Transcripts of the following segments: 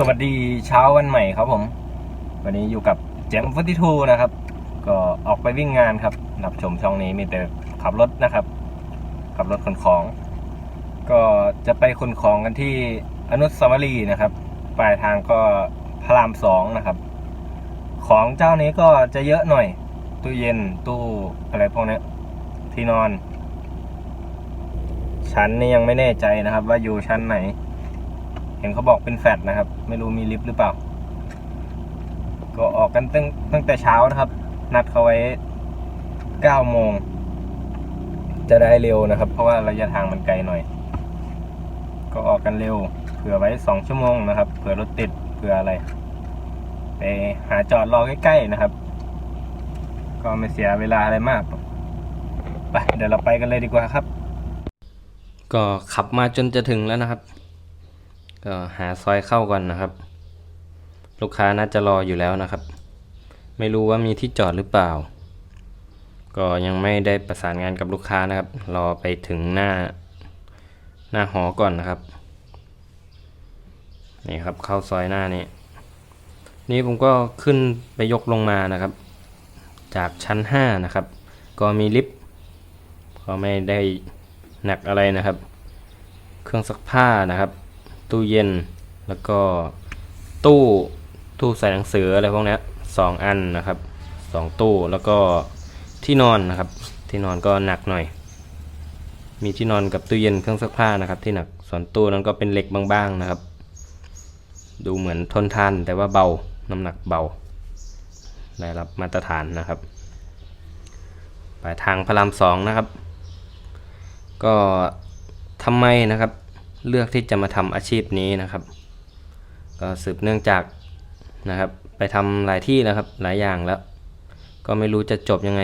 สวัสดีเช้าวันใหม่ครับผม วันนี้อยู่กับเจมฟุตทูนะครับ ก็ออกไปวิ่งงานครับรับชมช่องนี้มีแต่ขับรถนะครับ ขับรถขนของ ก็จะไปขนของกันที่อนุสาวรีย์นะครับ ปลายทางก็พระรามสองนะครับ ของเจ้านี้ก็จะเยอะหน่อย ตู้เย็นตู้อะไรพวกนี้ที่นอน ชั้นนี่ยังไม่แน่ใจนะครับ ว่าอยู่ชั้นไหน เห็นเขาบอกเป็นแฟลตนะครับ ไม่รู้มีลิฟต์หรือเปล่า ก็ออกกันตั้งตั้งแต่เช้านะครับ นัดเขาไว้9โมง จะได้เร็วนะครับ เพราะว่าระยะทางมันไกลหน่อย ก็ออกกันเร็ว เผื่อไว้2ชั่วโมงนะครับ เผื่อรถติด เผื่ออะไร ไปหาจอดรอใกล้ๆนะครับ ก็ไม่เสียเวลาอะไรมาก ไป เดี๋ยวเราไปกันเลยดีกว่าครับ ก็ขับมาจนจะถึงแล้วนะครับ ก็หาซอยเข้าก่อนนะครับ ลูกค้าน่าจะรออยู่แล้วนะครับ ไม่รู้ว่ามีที่จอดหรือเปล่า ก็ยังไม่ได้ประสานงานกับลูกค้านะครับ รอไปถึงหน้าหน้าหอก่อนนะครับนี่ครับเข้าซอยหน้านี้นี่ผมก็ขึ้นไปยกลงมานะครับ จากชั้น 5 นะครับ ก็มีลิฟต์ก็ไม่ได้หนักอะไรนะครับ เครื่องซักผ้านะครับ ตู้เย็น แล้วก็ตู้ตู้ใส่หนังสืออะไรพวกนี้สองอันนะครับสองตู้แล้วก็ที่นอนนะครับ ที่นอนก็หนักหน่อย มีที่นอนกับตู้เย็นเครื่องซักผ้านะครับ ที่หนักส่วนตู้นั้นก็เป็นเหล็กบางๆนะครับ ดูเหมือนทนทานแต่ว่าเบาน้ำหนักเบา ได้รับมาตรฐานนะครับปลายทางพระรามสองนะครับ ก็ทำไมนะครับ เลือกที่จะมาทำอาชีพนี้นะครับ ก็สืบเนื่องจากนะครับ ไปทำหลายที่แล้วครับหลายอย่างแล้ว ก็ไม่รู้จะจบยังไง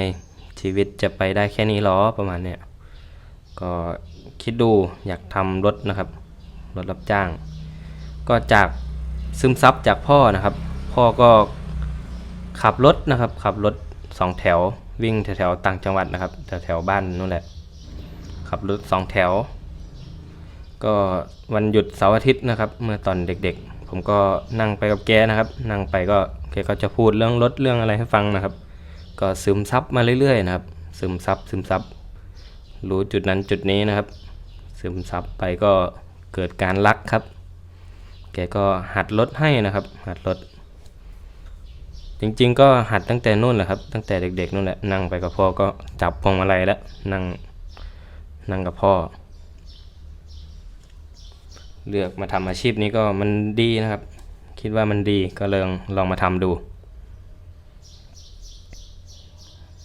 ชีวิตจะไปได้แค่นี้หรอประมาณเนี้ยก็คิดดูอยากทำรถนะครับรถรับจ้าง ก็จากซึมซับจากพ่อนะครับ พ่อก็ขับรถนะครับ ขับรถสองแถววิ่งแถวๆต่างจังหวัดนะครับแถวๆบ้านนู่นแหละขับรถสองแถว ก็วันหยุดเสาร์อาทิตย์นะครับ เมื่อตอนเด็กๆ ผมก็นั่งไปกับแกนะครับ นั่งไปก็แกก็จะพูดเรื่องรถเรื่องอะไรให้ฟังนะครับ ก็ซึมซับมาเรื่อยๆนะครับ ซึมซับซึมซับรู้จุดนั้นจุดนี้นะครับ ซึมซับไปก็เกิดการรักครับ แกก็หัดรถให้นะครับ หัดรถจริงๆ ก็หัดตั้งแต่นู่นแหละครับ ตั้งแต่เด็กๆนู่นแหละนั่งไปกับพ่อก็จับพวงมาลัยแล้วนั่งนั่งกับพ่อ เลือกมาทำอาชีพนี้ก็มันดีนะครับ คิดว่ามันดีก็เลยลองมาทำดู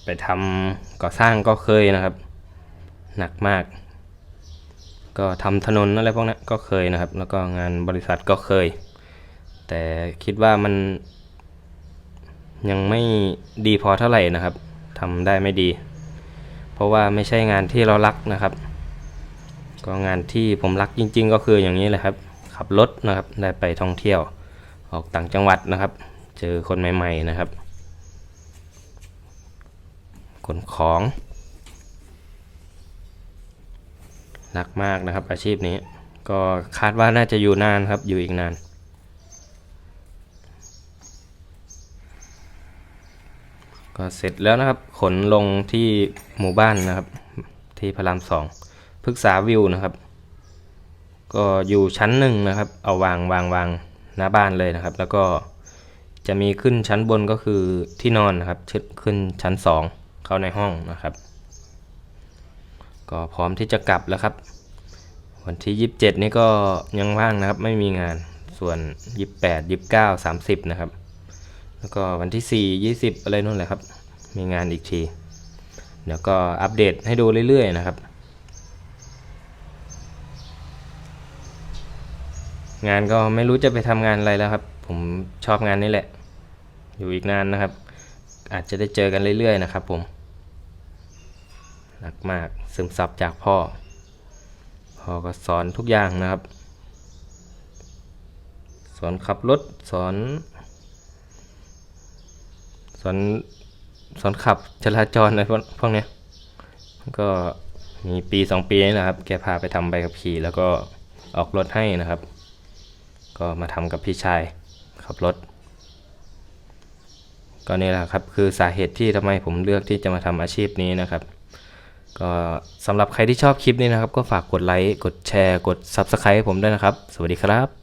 ไปทำก่อสร้างก็เคยนะครับ หนักมาก ก็ทำถนนอะไรพวกนั้นก็เคยนะครับ แล้วก็งานบริษัทก็เคย แต่คิดว่ามัน ยังไม่ดีพอเท่าไหร่นะครับทำได้ไม่ดี เพราะว่าไม่ใช่งานที่เรารักนะครับ ก็งานที่ผมรักจริง ๆ ก็คืออย่างนี้แหละครับ ขับรถนะครับได้ไปท่องเที่ยว ออกต่างจังหวัดนะครับ เจอคนใหม่ๆนะครับขนของรักมากนะครับ อาชีพนี้ ก็คาดว่าน่าจะอยู่นานครับอยู่อีกนานก็เสร็จแล้วนะครับ ขนลงที่หมู่บ้านนะครับ ที่พระรามสอง พฤกษาวิวนะครับ ก็อยู่ชั้นหนึ่งนะครับ เอาวางวางวางหน้าบ้านเลยนะครับ แล้วก็จะมีขึ้นชั้นบนก็คือที่นอนนะครับชขึ้นชั้นสองเข้าในห้องนะครับ ก็พร้อมที่จะกลับแล้วครับ วันที่ 27 นี่ก็ยังว่างนะครับ ไม่มีงานส่วน 28 29 30 นะครับ แล้วก็วันที่ 4 20 อะไรนู่นแหละครับ มีงานอีกที เดี๋ยวก็อัปเดตให้ดูเรื่อยๆนะครับ งานก็ไม่รู้จะไปทำงานอะไรแล้วครับ ผมชอบงานนี้แหละ อยู่อีกนานนะครับ อาจจะได้เจอกันเรื่อยๆนะครับ ผมหนักมากซึมซับจากพ่อ พ่อก็สอนทุกอย่างนะครับ สอนขับรถสอน สอนสอนขับจราจรอะไรพวกนี้ก็มีปีสองปีนี่แหละครับ แกพาไปทำใบขับขี่แล้วก็ออกรถให้นะครับ ก็มาทำกับพี่ชายขับรถ ก็นี่แหละครับคือสาเหตุที่ทำไมผมเลือกที่จะมาทำอาชีพนี้นะครับ ก็สำหรับใครที่ชอบคลิปนี้นะครับ ก็ฝากกดไลค์ กดแชร์ กด Subscribe ให้ผมด้วยนะครับ สวัสดีครับ